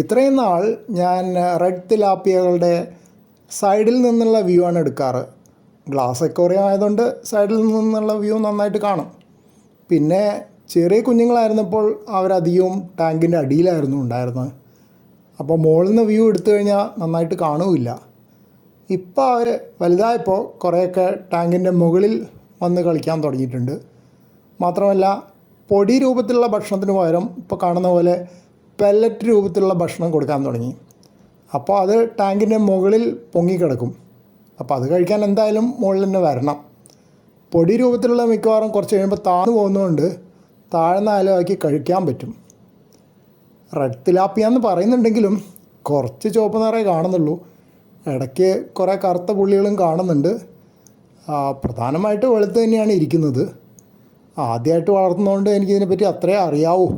ഇത്രയും നാൾ ഞാൻ റെഡ് തിലാപ്പിയകളുടെ സൈഡിൽ നിന്നുള്ള വ്യൂ ആണ് എടുക്കാറ്. ഗ്ലാസ് എക്കോറിയം ആയതുകൊണ്ട് സൈഡിൽ നിന്നുള്ള വ്യൂ നന്നായിട്ട് കാണും. പിന്നെ ചെറിയ കുഞ്ഞുങ്ങളായിരുന്നപ്പോൾ അവരധികവും ടാങ്കിന്റെ അടിയിലായിരുന്നു ഉണ്ടായിരുന്നത് അപ്പോൾ മുകളിൽ നിന്ന് വ്യൂ എടുത്തു കഴിഞ്ഞാൽ നന്നായിട്ട് കാണുമില്ല ഇപ്പോൾ അവർ വലുതായപ്പോൾ കുറേയൊക്കെ ടാങ്കിന്റെ മുകളിൽ വന്ന് കളിക്കാൻ തുടങ്ങിയിട്ടുണ്ട്. മാത്രമല്ല പൊടി രൂപത്തിലുള്ള ഭക്ഷണത്തിന് പകരം ഇപ്പോൾ കാണുന്ന പോലെ പെല്ലറ്റ് രൂപത്തിലുള്ള ഭക്ഷണം കൊടുക്കാൻ തുടങ്ങി. അപ്പോൾ അത് ടാങ്കിന്റെ മുകളിൽ പൊങ്ങിക്കിടക്കും. അപ്പോൾ അത് കഴിക്കാൻ എന്തായാലും മുകളിൽ തന്നെ വരണം. പൊടി രൂപത്തിലുള്ള മിക്കവാറും കുറച്ച് കഴിയുമ്പോൾ താഴ്ന്നു പോകുന്നതുകൊണ്ട് താഴ്ന്ന ആലമാക്കി കഴിക്കാൻ പറ്റും. റെഡ് തിലാപ്പിയ എന്ന് പറയുന്നുണ്ടെങ്കിലും കുറച്ച് ചുവപ്പ് നിറയെ കാണുന്നുള്ളൂ. ഇടയ്ക്ക് കുറേ കറുത്ത പുള്ളികളും കാണുന്നുണ്ട്. പ്രധാനമായിട്ട് വെളുത്ത് തന്നെയാണ് ഇരിക്കുന്നത്. ആദ്യമായിട്ട് വളർത്തുന്നതുകൊണ്ട് എനിക്കിതിനെപ്പറ്റി അത്രേ അറിയാവൂ.